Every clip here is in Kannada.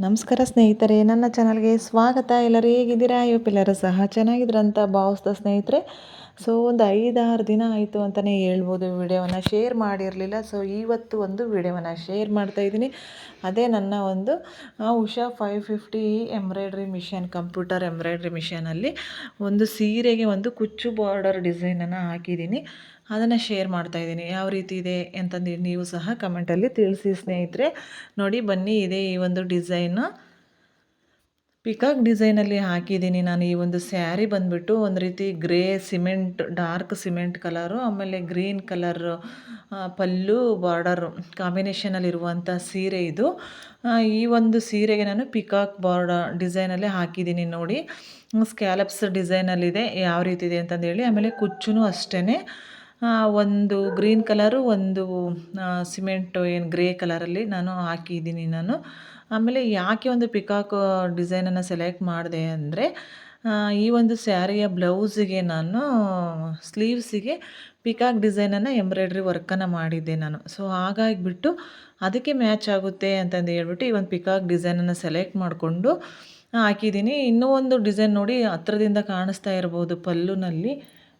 ನಮಸ್ಕಾರ ಸ್ನೇಹಿತರೆ ನನ್ನ ಚಾನಲ್ಗೆ ಸ್ವಾಗತ. ಎಲ್ಲರೂ ಹೇಗಿದ್ದೀರಾ? ಇವತ್ತೆಲ್ಲರೂ ಸಹ ಚೆನ್ನಾಗಿದ್ರಂತ ಭಾವಿಸ್ದ ಸ್ನೇಹಿತರೆ. ಸೊ ಒಂದು ಐದಾರು ದಿನ ಆಯಿತು ಅಂತಲೇ ಹೇಳ್ಬೋದು ವಿಡಿಯೋವನ್ನು ಶೇರ್ ಮಾಡಿರಲಿಲ್ಲ. ಸೊ ಇವತ್ತು ಒಂದು ವಿಡಿಯೋವನ್ನು ಶೇರ್ ಮಾಡ್ತಾಯಿದ್ದೀನಿ ಅದೇ ನನ್ನ ಒಂದು Usha five fifty embroidery machine computer embroidery ಮಿಷನಲ್ಲಿ ಒಂದು ಸೀರೆಗೆ ಒಂದು ಕುಚ್ಚು ಬಾರ್ಡರ್ ಡಿಸೈನನ್ನು ಹಾಕಿದ್ದೀನಿ. ಅದನ್ನು ಶೇರ್ ಮಾಡ್ತಾಯಿದ್ದೀನಿ ಯಾವ ರೀತಿ ಇದೆ ಅಂತಂದು ನೀವು ಸಹ ಕಮೆಂಟಲ್ಲಿ ತಿಳಿಸಿ ಸ್ನೇಹಿತರೆ. ನೋಡಿ, ಬನ್ನಿ, ಇದೆ ಈ ಒಂದು ಡಿಸೈನು ಪಿಕಾಕ್ ಡಿಸೈನಲ್ಲಿ ಹಾಕಿದ್ದೀನಿ ನಾನು. ಈ ಒಂದು ಸ್ಯಾರಿ ಬಂದುಬಿಟ್ಟು ಒಂದು ರೀತಿ grey cement, dark cement colour, ಆಮೇಲೆ ಗ್ರೀನ್ ಕಲರ್ ಪಲ್ಲು, ಬಾರ್ಡರು ಕಾಂಬಿನೇಷನಲ್ಲಿರುವಂಥ ಸೀರೆ ಇದು. ಈ ಒಂದು ಸೀರೆಗೆ ನಾನು ಪಿಕಾಕ್ ಬಾರ್ಡ ಡಿಸೈನಲ್ಲೇ ಹಾಕಿದ್ದೀನಿ ನೋಡಿ. ಸ್ಕ್ಯಾಲಪ್ಸ್ ಡಿಸೈನಲ್ಲಿದೆ, ಯಾವ ರೀತಿ ಇದೆ ಅಂತಂದೇಳಿ ಆಮೇಲೆ ಕುಚ್ಚು ಅಷ್ಟೇ ಒಂದು ಗ್ರೀನ್ ಕಲರು, ಒಂದು ಸಿಮೆಂಟು, ಏನು, ಗ್ರೇ ಕಲರಲ್ಲಿ ನಾನು ಹಾಕಿದ್ದೀನಿ ನಾನು. ಆಮೇಲೆ ಯಾಕೆ ಒಂದು ಪಿಕಾಕ್ ಡಿಸೈನನ್ನು ಸೆಲೆಕ್ಟ್ ಮಾಡಿದೆ ಅಂದರೆ ಈ ಒಂದು ಸ್ಯಾರಿಯ ಬ್ಲೌಸಿಗೆ ನಾನು, ಸ್ಲೀವ್ಸಿಗೆ ಪಿಕಾಕ್ ಡಿಸೈನನ್ನು ಎಂಬ್ರಾಯ್ಡ್ರಿ ವರ್ಕನ್ನು ಮಾಡಿದ್ದೆ ನಾನು. ಸೊ, ಹಾಗಾಗಿಬಿಟ್ಟು ಅದಕ್ಕೆ ಮ್ಯಾಚ್ ಆಗುತ್ತೆ ಅಂತಂದು ಹೇಳ್ಬಿಟ್ಟು ಈ ಒಂದು ಪಿಕಾಕ್ ಡಿಸೈನನ್ನು ಸೆಲೆಕ್ಟ್ ಮಾಡಿಕೊಂಡು ಹಾಕಿದ್ದೀನಿ. ಇನ್ನೂ ಒಂದು ಡಿಸೈನ್ ನೋಡಿ ಹತ್ರದಿಂದ ಕಾಣಿಸ್ತಾ ಇರ್ಬೋದು ಪಲ್ಲುನಲ್ಲಿ.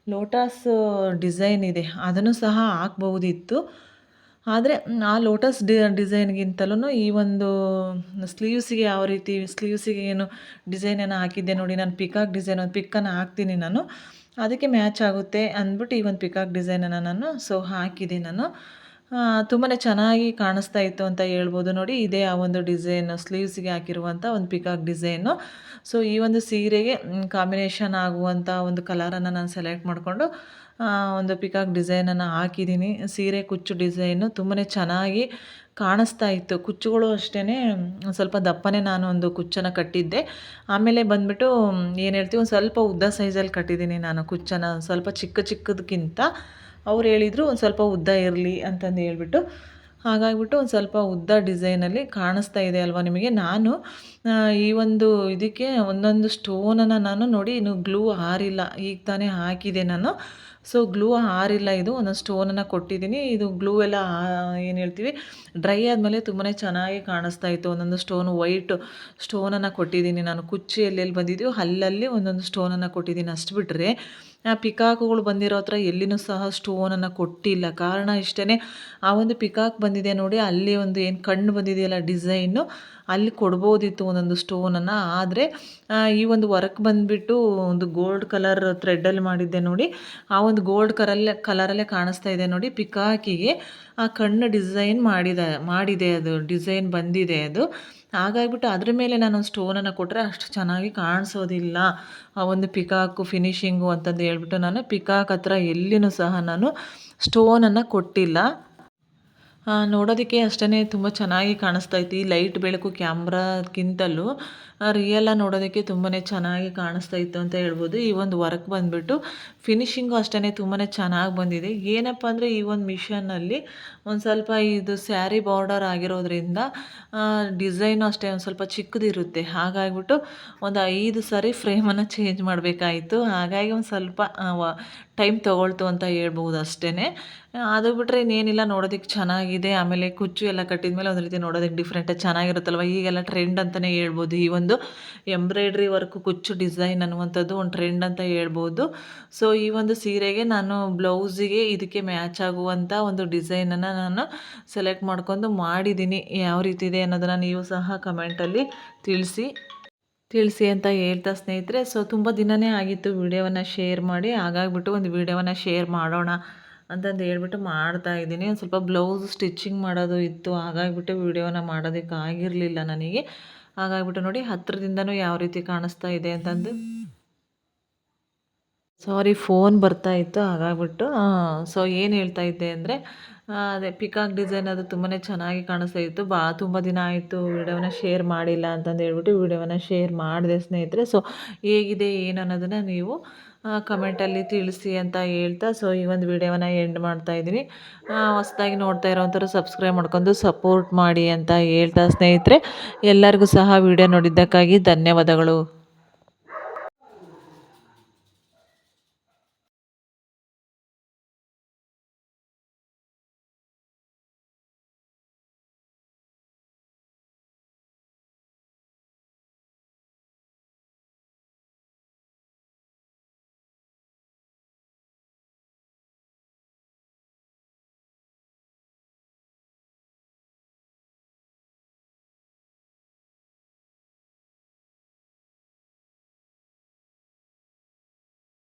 ಲೋಟಸ್ ಡಿಸೈನ್ ಇದೆ. ಅದನ್ನು ಸಹ ಹಾಕ್ಬಹುದಿತ್ತು. ಆದರೆ ಆ ಲೋಟಸ್ ಡಿ ಡಿಸೈನ್ಗಿಂತಲೂ ಈ ಒಂದು ಸ್ಲೀವ್ಸಿಗೆ ಯಾವ ರೀತಿ, ಸ್ಲೀವ್ಸಿಗೆ ಏನು ಡಿಸೈನನ್ನು ಹಾಕಿದ್ದೆ ನೋಡಿ, ನಾನು ಪಿಕಾಕ್ ಡಿಸೈನ್ ಒಂದು ಪಿಕ್ಕನ್ನು ಹಾಕ್ತೀನಿ ನಾನು. ಅದಕ್ಕೆ ಮ್ಯಾಚ್ ಆಗುತ್ತೆ ಅಂದ್ಬಿಟ್ಟು ಈ ಒಂದು ಪಿಕಾಕ್ ಡಿಸೈನನ್ನು ನಾನು ಸೊ ಹಾಕಿದೆ ನಾನು. ತುಂಬಾ ಚೆನ್ನಾಗಿ ಕಾಣಿಸ್ತಾ ಇತ್ತು ಅಂತ ಹೇಳ್ಬೋದು. ನೋಡಿ, ಇದೇ ಆ ಒಂದು ಡಿಸೈನು ಸ್ಲೀವ್ಸ್ಗೆ ಹಾಕಿರುವಂಥ ಒಂದು ಪಿಕಾಕ್ ಡಿಸೈನು ಸೊ ಈ ಒಂದು ಸೀರೆಗೆ ಕಾಂಬಿನೇಷನ್ ಆಗುವಂಥ ಒಂದು ಕಲರನ್ನು ನಾನು ಸೆಲೆಕ್ಟ್ ಮಾಡಿಕೊಂಡು ಒಂದು ಪಿಕಾಕ್ ಡಿಸೈನನ್ನು ಹಾಕಿದ್ದೀನಿ. ಸೀರೆ ಕುಚ್ಚು ಡಿಸೈನು ತುಂಬಾ ಚೆನ್ನಾಗಿ ಕಾಣಿಸ್ತಾ ಇತ್ತು. ಕುಚ್ಚುಗಳು ಅಷ್ಟೇ ಸ್ವಲ್ಪ ದಪ್ಪನೇ ನಾನು ಒಂದು ಕುಚ್ಚನ್ನು ಕಟ್ಟಿದ್ದೆ. ಆಮೇಲೆ ಬಂದುಬಿಟ್ಟು ಏನು ಹೇಳ್ತೀವಿ ಒಂದು ಸ್ವಲ್ಪ ಉದ್ದ ಸೈಜಲ್ಲಿ ಕಟ್ಟಿದ್ದೀನಿ ನಾನು ಕುಚ್ಚನ್ನು. ಸ್ವಲ್ಪ ಚಿಕ್ಕ ಚಿಕ್ಕದಕ್ಕಿಂತ ಅವ್ರು ಹೇಳಿದರು ಒಂದು ಸ್ವಲ್ಪ ಉದ್ದ ಇರಲಿ ಅಂತಂದು ಹೇಳ್ಬಿಟ್ಟು. ಹಾಗಾಗಿಬಿಟ್ಟು ಒಂದು ಸ್ವಲ್ಪ ಉದ್ದ ಡಿಸೈನಲ್ಲಿ ಕಾಣಿಸ್ತಾ ಇದೆ ಅಲ್ವಾ ನಿಮಗೆ? ನಾನು ಈ ಒಂದು ಇದಕ್ಕೆ ಒಂದೊಂದು ಸ್ಟೋನನ್ನು ನಾನು ನೋಡಿ ಇನ್ನು ಗ್ಲೂ ಹಾರಿಲ್ಲ. ಈಗ ತಾನೇ ಹಾಕಿದೆ ನಾನು. ಸೊ ಗ್ಲೂ ಹಾರಿಲ್ಲ ಇದು, ಒಂದೊಂದು ಸ್ಟೋನನ್ನು ಕೊಟ್ಟಿದ್ದೀನಿ. ಇದು ಗ್ಲೂ ಎಲ್ಲ ಏನು ಹೇಳ್ತೀವಿ ಡ್ರೈ ಆದಮೇಲೆ ತುಂಬಾ ಚೆನ್ನಾಗಿ ಕಾಣಿಸ್ತಾ ಇತ್ತು. ಒಂದೊಂದು ಸ್ಟೋನ್ ವೈಟ್ ಸ್ಟೋನನ್ನು ಕೊಟ್ಟಿದ್ದೀನಿ ನಾನು. ಕುಚ್ಚಿ ಎಲ್ಲೆಲ್ಲಿ ಬಂದಿದೆಯೋ, ಅಲ್ಲಲ್ಲಿ ಒಂದೊಂದು ಸ್ಟೋನನ್ನು ಕೊಟ್ಟಿದ್ದೀನಿ. ಅಷ್ಟು ಬಿಟ್ಟರೆ ಆ ಪಿಕಾಕುಗಳು ಬಂದಿರೋ ಹತ್ರ ಎಲ್ಲಿನೂ ಸಹ ಸ್ಟೋನನ್ನು ಕೊಟ್ಟಿಲ್ಲ. ಕಾರಣ ಇಷ್ಟೇ ಆ ಒಂದು ಪಿಕಾಕ್ ಬಂದಿದೆ ನೋಡಿ, ಅಲ್ಲಿ ಒಂದು ಏನು ಕಣ್ಣು ಬಂದಿದೆಯಲ್ಲ ಡಿಸೈನು ಅಲ್ಲಿ ಕೊಡ್ಬೋದಿತ್ತು ಒಂದೊಂದು ಸ್ಟೋನನ್ನು. ಆದರೆ ಈ ಒಂದು ವರ್ಕ್ ಬಂದುಬಿಟ್ಟು ಒಂದು ಗೋಲ್ಡ್ ಕಲರ್ ಥ್ರೆಡ್ಡಲ್ಲಿ ಮಾಡಿದ್ದೆ ನೋಡಿ. ಆ ಒಂದು ಗೋಲ್ಡ್ ಕಲರಲ್ಲೇ ಕಲರಲ್ಲೇ ಕಾಣಿಸ್ತಾ ಇದೆ ನೋಡಿ. ಪಿಕಾಕಿಗೆ ಆ ಕಣ್ಣು ಡಿಸೈನ್ ಮಾಡಿದ, ಮಾಡಿದೆ ಅದು, ಡಿಸೈನ್ ಬಂದಿದೆ ಅದು. ಹಾಗಾಗಿಬಿಟ್ಟು ಅದ್ರ ಮೇಲೆ ನಾನು ಸ್ಟೋನನ್ನು ಕೊಟ್ಟರೆ ಅಷ್ಟು ಚೆನ್ನಾಗಿ ಕಾಣಿಸೋದಿಲ್ಲ. ಆ ಒಂದು ಪಿಕಾಕು ಫಿನಿಶಿಂಗು ಅಂತಂದು ಹೇಳ್ಬಿಟ್ಟು ನಾನು ಪಿಕಾಕ್ ಹತ್ರ ಎಲ್ಲಿನೂ ಸಹ ನಾನು ಸ್ಟೋನನ್ನು ಕೊಟ್ಟಿಲ್ಲ. ನೋಡೋದಕ್ಕೆ ಅಷ್ಟೇ ತುಂಬ ಚೆನ್ನಾಗಿ ಕಾಣಿಸ್ತಾ ಈ ಲೈಟ್ ಬೆಳಕು ಕ್ಯಾಮ್ರಾಕ್ಕಿಂತಲೂ. ರಿಯಲಾಗಿ ನೋಡೋದಕ್ಕೆ ತುಂಬಾ ಚೆನ್ನಾಗಿ ಕಾಣಿಸ್ತಾ ಇತ್ತು ಅಂತ ಹೇಳ್ಬೋದು. ಈ ಒಂದು ವರ್ಕ್ ಬಂದುಬಿಟ್ಟು ಫಿನಿಷಿಂಗು ಅಷ್ಟೇ ತುಂಬಾ ಚೆನ್ನಾಗಿ ಬಂದಿದೆ. ಏನಪ್ಪ ಅಂದರೆ ಈ ಒಂದು ಮಿಷನ್ನಲ್ಲಿ ಒಂದು ಸ್ವಲ್ಪ ಇದು ಸ್ಯಾರಿ ಬಾರ್ಡರ್ ಆಗಿರೋದ್ರಿಂದ ಡಿಸೈನು ಅಷ್ಟೇ ಒಂದು ಸ್ವಲ್ಪ ಚಿಕ್ಕದಿರುತ್ತೆ. ಹಾಗಾಗಿಬಿಟ್ಟು ಒಂದು ಐದು ಸಾರಿ ಫ್ರೇಮನ್ನು ಚೇಂಜ್ ಮಾಡಬೇಕಾಯಿತು. ಹಾಗಾಗಿ ಒಂದು ಸ್ವಲ್ಪ ಟೈಮ್ ತೊಗೊಳ್ತು ಅಂತ ಹೇಳ್ಬೋದು ಅಷ್ಟೇ ಅದು ಬಿಟ್ಟರೆ ಇನ್ನೇನಿಲ್ಲ ನೋಡೋದಕ್ಕೆ ಚೆನ್ನಾಗಿದೆ. ಆಮೇಲೆ ಕುಚ್ಚು ಎಲ್ಲ ಕಟ್ಟಿದ ಮೇಲೆ ಒಂದು ರೀತಿ ನೋಡೋದಕ್ಕೆ ಡಿಫ್ರೆಂಟಾಗಿ ಚೆನ್ನಾಗಿರುತ್ತಲ್ವ? ಈಗೆಲ್ಲ ಟ್ರೆಂಡ್ ಅಂತಲೇ ಹೇಳ್ಬೋದು ಈ ಒಂದು ಎಂಬ್ರಾಯ್ಡ್ರಿ ವರ್ಕ್ ಕುಚ್ಚು ಡಿಸೈನ್ ಅನ್ನುವಂಥದ್ದು ಒಂದು ಟ್ರೆಂಡ್ ಅಂತ ಹೇಳ್ಬೋದು ಸೊ ಈ ಒಂದು ಸೀರೆಗೆ ನಾನು ಬ್ಲೌಸಿಗೆ ಇದಕ್ಕೆ ಮ್ಯಾಚ್ ಆಗುವಂಥ ಒಂದು ಡಿಸೈನನ್ನು ನಾನು ಸೆಲೆಕ್ಟ್ ಮಾಡ್ಕೊಂಡು ಮಾಡಿದ್ದೀನಿ. ಯಾವ ರೀತಿ ಇದೆ ಅನ್ನೋದನ್ನು ನೀವು ಸಹ ಕಮೆಂಟಲ್ಲಿ ತಿಳಿಸಿ. ತಿಳಿಸಿ ಅಂತ ಹೇಳ್ತಾ ಸ್ನೇಹಿತರೆ. ಸೊ ತುಂಬ ದಿನವೇ ಆಗಿತ್ತು ವಿಡಿಯೋವನ್ನು ಶೇರ್ ಮಾಡಿ. ಹಾಗಾಗಿಬಿಟ್ಟು ಒಂದು ವಿಡಿಯೋವನ್ನು ಶೇರ್ ಮಾಡೋಣ ಅಂತಂದು ಹೇಳ್ಬಿಟ್ಟು ಮಾಡ್ತಾ ಇದ್ದೀನಿ. ಒಂದು ಸ್ವಲ್ಪ ಬ್ಲೌಸ್ ಸ್ಟಿಚ್ಚಿಂಗ್ ಮಾಡೋದು ಇತ್ತು. ಹಾಗಾಗಿಬಿಟ್ಟು ವಿಡಿಯೋನ ಮಾಡೋದಕ್ಕೆ ಆಗಿರಲಿಲ್ಲ ನನಗೆ. ಹಾಗಾಗಿಬಿಟ್ಟು ನೋಡಿ ಹತ್ತಿರದಿಂದನೂ ಯಾವ ರೀತಿ ಕಾಣಿಸ್ತಾ ಇದೆ ಅಂತಂದು. ಸಾರಿ ಫೋನ್ ಬರ್ತಾ ಇತ್ತು, ಹಾಗಾಗ್ಬಿಟ್ಟು ಸೊ ಏನು ಹೇಳ್ತಾ ಇದ್ದೆ ಅಂದರೆ ಅದೇ ಪಿಕಾಕ್ ಡಿಸೈನ್ ಅದು ತುಂಬಾ ಚೆನ್ನಾಗಿ ಕಾಣಿಸ್ತಾ ಇತ್ತು. ಬಾ, ತುಂಬ ದಿನ ಆಯಿತು ವಿಡಿಯೋನ ಶೇರ್ ಮಾಡಿಲ್ಲ ಅಂತಂದು ಹೇಳ್ಬಿಟ್ಟು ವಿಡಿಯೋನ ಶೇರ್ ಮಾಡಿದೆ ಸ್ನೇಹಿತರೆ. ಸೊ ಹೇಗಿದೆ, ಏನು ಅನ್ನೋದನ್ನು ನೀವು ಕಮೆಂಟಲ್ಲಿ ತಿಳಿಸಿ ಅಂತ ಹೇಳ್ತಾ ಸೊ ಈ ಒಂದು ವಿಡಿಯೋನ ಎಂಡ್ ಮಾಡ್ತಾ ಇದ್ದೀನಿ. ಹೊಸ್ದಾಗಿ ನೋಡ್ತಾ ಇರೋವಂಥವ್ರು ಸಬ್ಸ್ಕ್ರೈಬ್ ಮಾಡ್ಕೊಂಡು ಸಪೋರ್ಟ್ ಮಾಡಿ ಅಂತ ಹೇಳ್ತಾ ಸ್ನೇಹಿತರೆ. ಎಲ್ಲರಿಗೂ ಸಹ ವಿಡಿಯೋ ನೋಡಿದ್ದಕ್ಕಾಗಿ ಧನ್ಯವಾದಗಳು.